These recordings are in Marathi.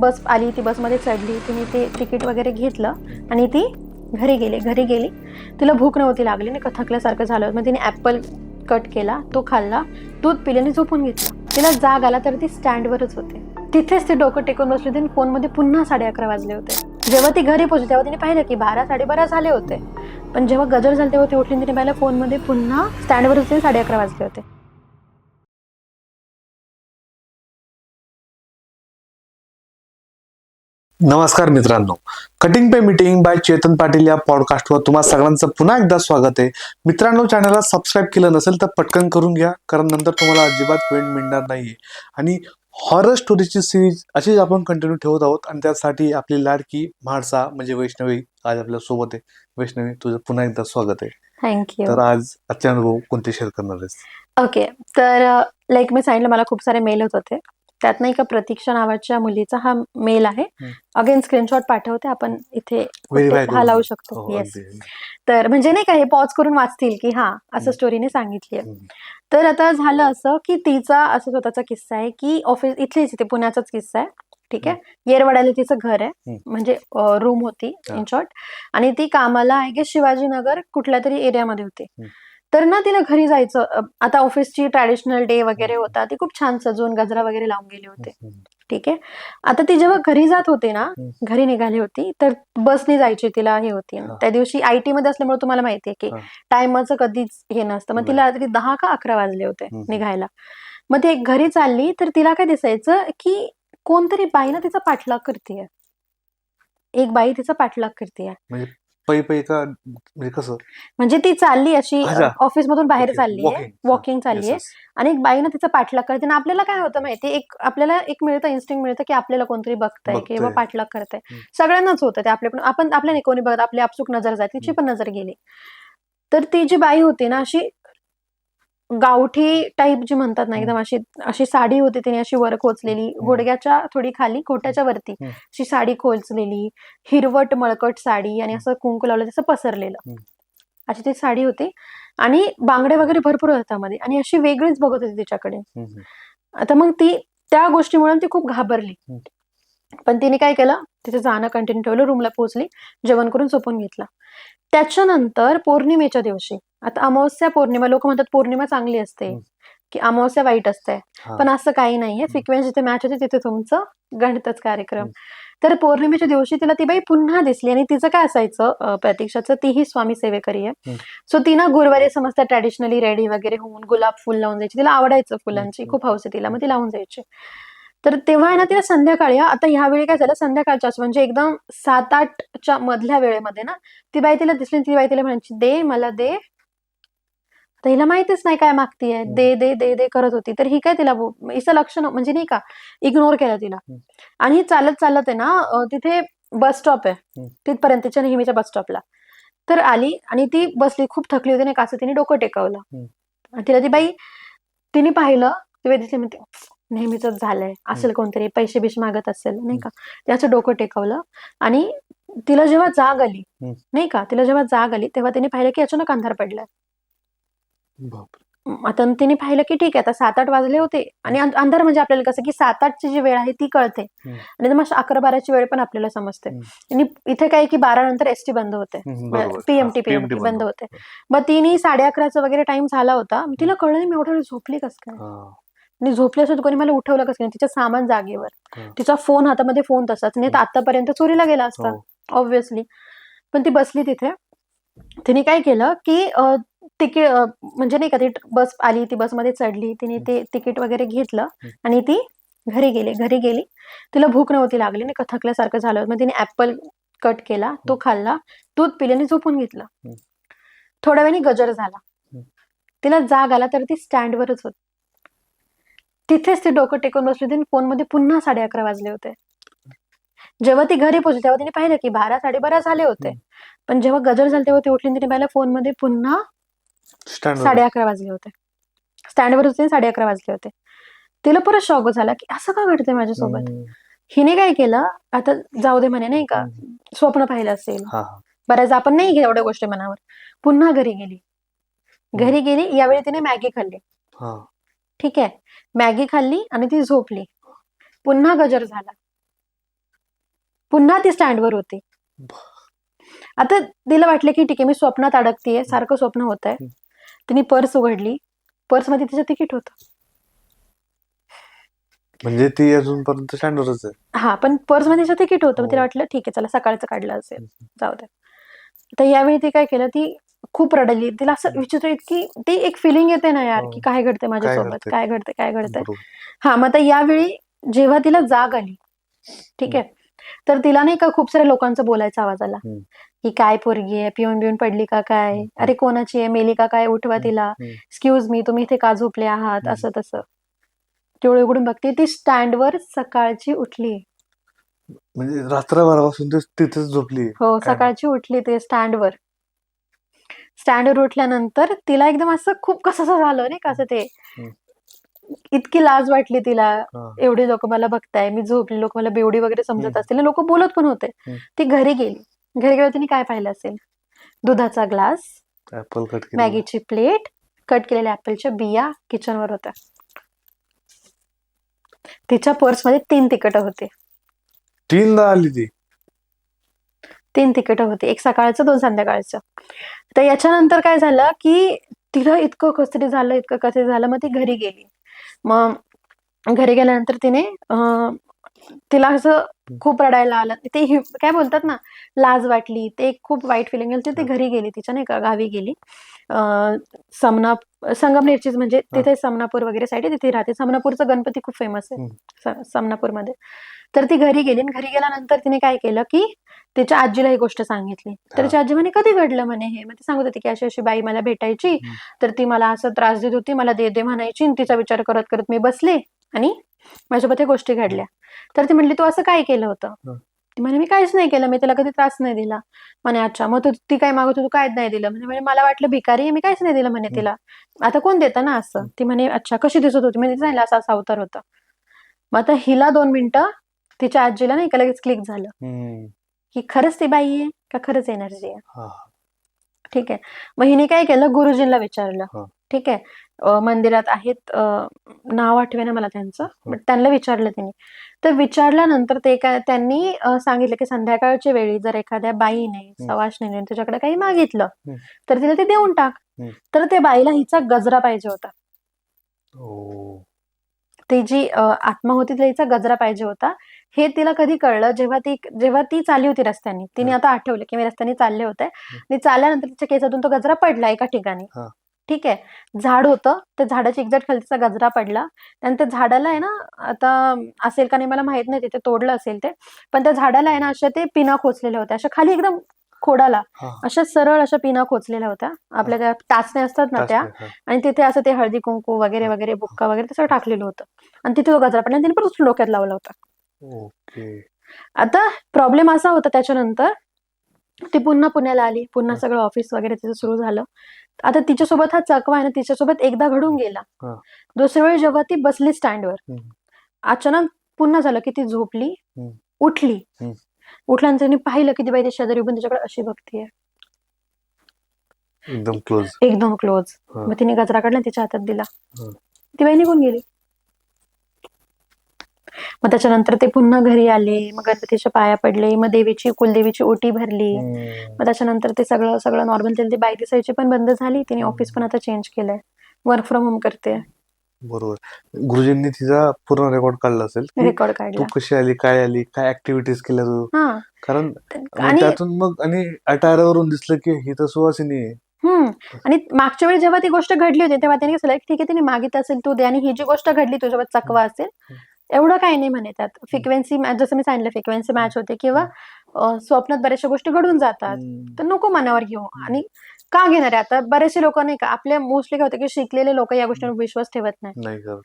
बस आली ती बसमध्ये चढली तिने ते तिकीट वगैरे घेतलं आणि ती घरी गेली घरी गेली. तिला भूक नव्हती लागली नाही का थकल्यासारखं झालं. मग तिने ॲपल कट केला तो खाल्ला दूध पिले आणि झोपून घेतलं. तिला जाग आला तर ती स्टँडवरच होते. तिथेच ती डोकं टेकून बसली होती आणि फोनमध्ये पुन्हा साडे अकरा वाजले होते. जेव्हा ती घरी पोहोचली तेव्हा तिने पाहिलं की बारा साडेबारा झाले होते. पण जेव्हा गजर झाले तेव्हा ती उठली तिने पाहिलं फोनमध्ये पुन्हा स्टँडवर होते साडे अकरा वाजले होते. नमस्कार मित्रांनो. कटिंग पे मीटिंग बाय चेतन पाटील या पॉडकास्टवर तुम्हा सगळ्यांचं पुन्हा एकदा स्वागत आहे. मित्रांनो चॅनलला सबस्क्राईब केलं नसेल तर पटकन करून घ्या कारण नंतर तुम्हाला अजिबात वेळ मिळणार नाहीये. आणि हॉरर स्टोरीची सिरीज अशीच आपण कंटिन्यू ठेवत आहोत आणि त्यासाठी आपली लाडकी म्हाडसा म्हणजे वैष्णवी आज आपल्यासोबत आहे. वैष्णवी तुझं पुन्हा एकदा स्वागत आहे. थँक्यू तर आज आजचे अनुभव कोणते शेअर करणार आहेस? ओके तर लाईक मी सांगितलं मला खूप सारे मेल होत होते. त्यात नाही का प्रतीक्षा नावाच्या मुलीचा हा मेल आहे. अगेन स्क्रीनशॉट पाठवते आपण इथे हा लावू. शकतो हो, येस अगदी. तर म्हणजे नाही का हे पॉज करून वाचतील की हा असं. स्टोरीने सांगितली. तर आता झालं असं की तिचा असं स्वतःचा किस्सा आहे की ऑफिस इथलेच इथे पुण्याचाच किस्सा आहे ठीक आहे येरवड्याला तिचं घर आहे. म्हणजे रूम होती हा. इन शॉर्ट आणि ती कामाला आहे की शिवाजीनगर कुठल्या तरी एरियामध्ये होती. तर ना तिला घरी जायचं आता ऑफिसची ट्रॅडिशनल डे वगैरे होता ती खूप छान सजवून गजरा वगैरे लावून गेले होते. ठीक आहे आता ती जेव्हा घरी जात होती ना. घरी निघाली होती तर बसने जायची तिला हे होती. त्या दिवशी आय टी मध्ये असल्यामुळे तुम्हाला माहितीये की. टायमाचं कधीच हे नसतं मग. तिला दहा का अकरा वाजले होते. निघायला मग ती एक घरी चालली तर तिला काय दिसायचं की कोणतरी बाईला तिचा पाठलाग करतेय एक बाई तिचा पाठलाग करतेय पै पै का म्हणजे कसं म्हणजे ती चालली अशी अच्छा. ऑफिस मधून बाहेर Okay, चालली आहे walking. वॉकिंग चालली आहे yes. आणि एक बाईनं तिचा पाठलाग करते आणि आपल्याला काय होतं माहिती एक आपल्याला एक मिळतं इन्स्टिंग मिळतं की आपल्याला कोणतरी बघतंय बघतंय. किंवा पाठलाग करतंय हम्म. सगळ्यांनाच होतं ते आपल्या पण आपण आपल्या नाही कोणी बघत आपली आपसूक नजर जाते तिची. पण नजर गेली तर ती जी बाई होती ना अशी गावठी टाईप जी म्हणतात ना एकदम अशी अशी साडी होती तिने अशी वर खोचलेली. गुडघ्याच्या थोडी खाली घोट्याच्या वरती. अशी साडी खोचलेली. हिरवट मळकट साडी आणि असं कुंकू लावलं तसं पसरलेलं. अशी ती साडी होती. आणि बांगड्या वगैरे भरपूर होत्या त्यामध्ये आणि अशी वेगळीच बघत होती तिच्याकडे. आता मग ती त्या गोष्टीमुळे ती खूप घाबरली. पण तिने काय केलं तिचं जाणं कंटिन्यू ठेवलं रूमला पोहोचली जेवण करून झोपून घेतलं. त्याच्यानंतर पौर्णिमेच्या दिवशी आता अमावस्या पौर्णिमा लोक म्हणतात पौर्णिमा चांगली असते. की अमावस्या वाईट असते. पण असं काही नाहीये. फ्रिक्वेन्सी जिथे मॅच होते तिथे तुमचं गणितच कार्यक्रम. तर पौर्णिमेच्या दिवशी तिला ती बाई पुन्हा दिसली आणि तिचं काय असायचं प्रतीक्षाचं? तीही स्वामी सेवेकरी आहे. सो ती ना गुरुवारी समजता ट्रॅडिशनली रेडी वगैरे होऊन गुलाब फुल लावून जायची. तिला आवडायचं फुलांची. खूप हौस आहे तिला. मग ती लावून जायची. तर तेव्हा आहे ना तिला संध्याकाळी आता ह्यावेळी काय झालं? संध्याकाळच्या म्हणजे एकदम सात आठच्या मधल्या वेळेमध्ये ना ती बाई तिला दिसली ती बाई तिला म्हणायची दे मला दे. तर हिला माहितीच नाही काय मागतीये दे दे दे दे करत होती. तर ही काय तिला हिचं लक्ष म्हणजे नाही का इग्नोर केलं तिला. हम्म. आणि ही चालत चालत आहे ना तिथे बस स्टॉप आहे. हम्म. तिथपर्यंत तिच्या नेहमीच्या बस स्टॉपला तर आली आणि ती बसली खूप थकली होती नाही का असं तिने डोकं टेकवलं. तिला ती बाई तिने पाहिलं म्हणते नेहमीच झालंय. असेल कोणतरी पैसे बिश मागत असेल. नाही का? त्याचं डोकं टेकवलं आणि तिला जेव्हा जाग आली. नाही का? तिला जेव्हा जाग आली तेव्हा तिने पाहिलं की अचानक अंधार पडलाय. बापरे. आता तिने पाहिलं की ठीक आहे आता सात आठ वाजले होते. आणि अंध- अंधार म्हणजे आपल्याला कसं की सात आठची जी वेळ आहे ती कळते. हम्म. आणि मग अकरा बाराची वेळ पण आपल्याला समजते. आणि इथे काय की बारा नंतर एसटी बंद होते. हम्म, बरोबर. पीएमटी हा, पीएमटी बंद होते. मग तिने साडे अकराचा वगैरे टाइम झाला होता. मग तिला कळलं नाही मी एवढं वेळ झोपली कस काय? हा. आणि झोपली असून कोणी मला उठवलं कसं काय? तिचं सामान जागेवर. हा. तिचा फोन हातामध्ये फोन तसाच. नाही तर आतापर्यंत चोरीला गेला असता हो. ऑब्व्हियसली पण ती बसली तिथे. तिने काय केलं की तिकीट म्हणजे नाही का ती बस आली ती बसमध्ये चढली तिने ते तिकीट वगैरे घेतलं आणि ती घरी गेली घरी गेली. तिला भूक नव्हती लागली नाही का थकल्यासारखं झालं. मग तिने ऍपल कट केला तो खाल्ला दूध पिले आणि झोपून घेतलं. थोड्या वेळाने गजर झाला. तिला जाग आला तर ती स्टँडवरच होती. तिथेच ती डोकं टेकून बसली होती आणि फोनमध्ये पुन्हा साडे अकरा वाजले होते. जेव्हा ती घरी पोहोचली तेव्हा तिने पाहिलं की बारा साडेबारा झाले होते. पण जेव्हा गजर झाले तेव्हा ती उठली तिने पाहिलं फोनमध्ये पुन्हा. साडे अकरा वाजले होते. स्टँडवर होते साडे अकरा वाजले होते. तिला परत शॉक झाला की असं का घडतंय माझ्यासोबत. हिने काय केलं? आता जाऊ दे म्हणे नाही का. स्वप्न पाहिलं असेल. बऱ्याच आपण नाही घेत एवढ्या गोष्टी मनावर. पुन्हा घरी गेली. घरी गेली यावेळी तिने मॅगी खाल्ली. ठीक आहे. मॅगी खाल्ली आणि ती झोपली. पुन्हा गजर झाला. पुन्हा ती स्टँडवर होती. आता तिला वाटलं की ठीक आहे मी स्वप्नात अडकतीये सारखं स्वप्न होत आहे. तिने पर्स उघडली. पर्समध्ये तिचं तिकीट होतं. म्हणजे ती अजूनपर्यंत स्टँडवरच आहे. हा पण पर्समध्ये तिचं तिकीट होतं. मग तिला हो. वाटलं ठीक आहे चला सकाळचं काढलं असेल. जाऊ दे. तर यावेळी ती काय केलं ती खूप रडली. तिला असं विचित्र इतकी ती एक फिलिंग येते ना यार हो. की काय घडते माझ्यासोबत घडतंय? काय घडते काय घडतंय. हा मग आता यावेळी जेव्हा तिला जाग आली ठीक आहे तर तिला नाही का खूप साऱ्या लोकांचा बोलायचा आवाज आला. की काय पोरगी आहे पिऊन बिऊन पडली का काय. अरे कोणाची आहे मेली का काय उठवा. तिला. एक्सक्यूज मी तुम्ही इथे का झोपले आहात. असं तसं तेवढं उघडून बघते ती स्टँडवर सकाळची उठली म्हणजे रात्रभरापासून तिथेच झोपली हो? सकाळची उठली ते स्टँडवर स्टँडवर उठल्यानंतर तिला एकदम असं खूप कसं झालं नाही का असं ते. इतकी लाज वाटली तिला हा. एवढे लोक मला बघताय मी झोपली लोक मला बेवडी वगैरे समजत. असतील लोक बोलत पण होते. ती घरी गेली घरी गेल्यावर तिने काय पाहिलं असेल? दुधाचा ग्लास ऍपल कट मॅगीची प्लेट कट केलेल्या ऍपलच्या बिया किचनवर होत्या. तिच्या पर्समध्ये तीन तिकीटं होती. तीनदा आली ती. तीन तिकीटं होती. एक सकाळचं दोन संध्याकाळचं. तर याच्यानंतर काय झालं की तिला इतकं कसतरी झालं इतकं कसतरी झालं मग ती घरी गेली. मग घरी गेल्यानंतर तिने अं, तिला असं खूप रडायला आलं. ते हि- काय बोलतात ना लाज वाटली. ते एक खूप वाईट फिलिंग आली ती घरी गेली तिच्या नाही का गावी गेली. अं, समना संगमनेरचीच म्हणजे तिथे समनापूर वगैरे साईड आहे तिथे राहते. समनापूरचा गणपती खूप फेमस आहे. स- समनापूरमध्ये. तर ती घरी गेली आणि घरी गेल्यानंतर तिने काय केलं की तिच्या आजीला ही गोष्ट सांगितली. तर हा. तिची आजी म्हणे कधी घडलं म्हणे हे? मग ती सांगत होती की अशी अशी बाई मला भेटायची. हम्म. तर ती मला असं त्रास देत होती. मला दे दे म्हणायची. आणि तिचा विचार करत करत मी बसले. आणि माझ्यासोबत या गोष्टी घडल्या. तर ती म्हणली तू असं काय केलं होतं. ती म्हणे मी काहीच नाही केलं. मी तिला कधी त्रास नाही दिला. म्हणे अच्छा मग तू ती काय मागत तू काहीच नाही दिलं. म्हणे म्हणे, मला वाटलं भिकारी आहे. मी काहीच नाही दिलं म्हणे. तिला. आता कोण देतं ना असं? ती म्हणे अच्छा कशी दिसत होती? म्हणजे सांगितलं असा असा अवतार होता. मग आता हिला दोन मिनिटं तिच्या आजीला नाही का लगेच क्लिक झालं. की खरंच ती बाई आहे का खरंच एनर्जी आहे. ठीक आहे. मग हिने काय केलं? गुरुजींना विचारलं. ठीक आहे. मंदिरात आहेत. नाव आठवेना मला त्यांचं बट त्यांना विचारलं तिने तर विचारल्यानंतर ते काय त्यांनी सांगितलं की संध्याकाळच्या वेळी जर एखाद्या बाईने सवाशणीने तुझ्याकडे काही मागितलं. तर तिला ते देऊन टाक. तर त्या बाईला हिचा गजरा पाहिजे होता. ओ. ती जी आत्मा होती तिला हिचा गजरा पाहिजे होता. हे तिला कधी कळलं? जेव्हा ती जेव्हा ती चालली होती रस्त्याने तिने हा. आता आठवलं की मी रस्त्याने चालले होते. आणि चालल्यानंतर तिच्या केसातून तो गजरा पडला एका ठिकाणी. हा. ठीक आहे. झाड होतं. त्या झाडाची एक्झॅक्ट खाली तिचा गजरा पडला. आणि त्या झाडाला आहे ना आता असेल का नाही मला माहीत नाही तिथे तोडलं असेल ते. पण त्या झाडाला आहे ना अशा ते पिना खोचलेल्या होत्या. अशा खाली एकदम खोडाला. अशा सरळ अशा पिना खोचलेल्या होत्या. आपल्या त्या टाचण्या असतात ना त्या. आणि तिथे असं ते हळदी कुंकू वगैरे वगैरे बुक्का वगैरे तसं टाकलेलं होतं. आणि तिथे तो गजरा पडला आणि तिने परत डोक्यात लावला होता. आता प्रॉब्लेम असा होता त्याच्यानंतर. ती पुन्हा पुण्याला आली. पुन्हा. सगळं ऑफिस वगैरे तिचं सुरू झालं. आता तिच्यासोबत हा चकवा आहे ना तिच्यासोबत एकदा घडून गेला. दुसऱ्या वेळी जेव्हा ती बसली स्टँडवर. अचानक पुन्हा झालं की ती झोपली. उठली. उठल्यानंतर तिने पाहिलं की ती बाई ती शेजारी उभून तिच्याकडे अशी बघतीये एकदम क्लोज एकदम क्लोज. मग तिने गजरा काढला तिच्या हातात दिला. ती बाई निघून गेली मग त्याच्यानंतर ते पुन्हा घरी आले मग गणपतीच्या पाया पडले मग देवीची कुलदेवीची ओटी भरली. मग त्याच्यानंतर ते सगळं सगळं नॉर्मल ते बाई दिसायची पण बंद झाली. तिने. ऑफिस पण आता चेंज केलंय. वर्क फ्रॉम होम करते. बरोबर. गुरुजींनी तिचा पूर्ण रेकॉर्ड काढला असेल रेकॉर्ड तू काढला. कशी आली काय आली काय ऍक्टिव्हिटीज केल्या तू? कारण त्यातून मग आणि अटायर वरून दिसलं की ही तर सुवासिनी आहे. आणि मागच्या वेळी जेव्हा ती गोष्ट घडली होती तेव्हा त्याने कसं ठीक आहे तिने मागितलं असेल तू दे. आणि ही जी गोष्ट घडली तुझ्यासोबत चकवा असेल एवढं काही नाही म्हणे त्यात. फ्रिक्वेन्सी जसं मी सांगितलं फ्रिक्वेन्सी मॅच होते किंवा अं, स्वप्नात बऱ्याचशा गोष्टी घडून जातात. तर नको मनावर घेऊ. आणि का घेणार आहे? आता बरेचसे लोक नाही का आपल्या मोस्टली काय होतं की शिकलेले लोक या गोष्टींवर विश्वास ठेवत नाही. नाही करत.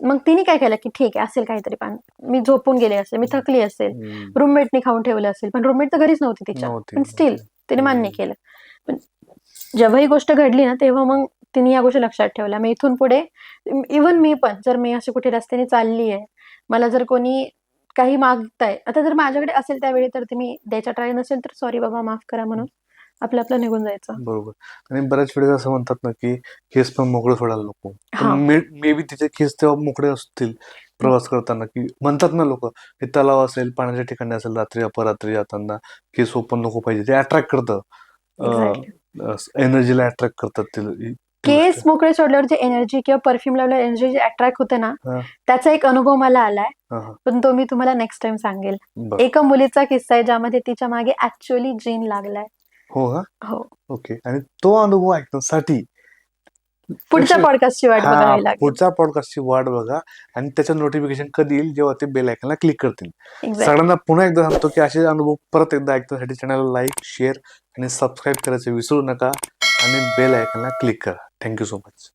मग तिने काय केलं की ठीक आहे असेल काहीतरी पण. मी झोपून गेले असेल मी थकली असेल. हम्म. रूममेटने खाऊन ठेवलं असेल पण रूममेट तर घरीच नव्हती तिच्या. नव्हती. पण स्टील तिने मान्य हम्म. केलं. पण जेव्हा ही गोष्ट घडली ना तेव्हा मग तिने या गोष्टी लक्षात ठेवल्या. मग इथून पुढे इवन मी पण जर मी अशी कुठे रस्त्याने चालली आहे मला जर कोणी काही मागताय आता जर माझ्याकडे असेल त्यावेळी तर ते मी द्यायचा ट्राय नसेल तर सॉरी बाबा माफ करा म्हणून आपलं आपलं निघून जायचं. बरोबर. आणि बऱ्याच वेळेस असं म्हणतात ना की केस पण मोकळे सोडायला नको. मे बी तिचे केस तेव्हा मोकळे असतील प्रवास करताना की म्हणतात ना लोक हे तलाव असेल पाण्याच्या ठिकाणी असेल रात्री अपरात्री जाताना केस ओपन नको पाहिजे. ते अट्रॅक्ट करतं. एनर्जीला अट्रॅक्ट करतात ती केस. मोकळे सोडल्यावर जे एनर्जी किंवा परफ्यूम लावल्यावर एनर्जी जे अट्रॅक्ट होते ना हा. त्याचा एक अनुभव मला आलाय. हा. पण तो मी तुम्हाला नेक्स्ट टाइम सांगेल. बरं. एका मुलीचा किस्सा आहे ज्यामध्ये तिच्यामागे ऍक्च्युअली जीन लागलाय. हो हो? ओके. आणि तो अनुभव ऐकण्यासाठी पुढच्या कशी- पॉडकास्टची वाट हा, बघावी लागेल. पुढच्या पॉडकास्टची वाट बघा. आणि त्याचं नोटिफिकेशन कधी येईल जेव्हा ते बेल आयकनला क्लिक करतील. Exactly. सगळ्यांना पुन्हा एकदा सांगतो की असे अनुभव परत एकदा ऐकण्यासाठी चॅनलला लाईक शेअर आणि सबस्क्राईब करायचे विसरू नका. आणि बेल आयकनला क्लिक करा. Thank you so much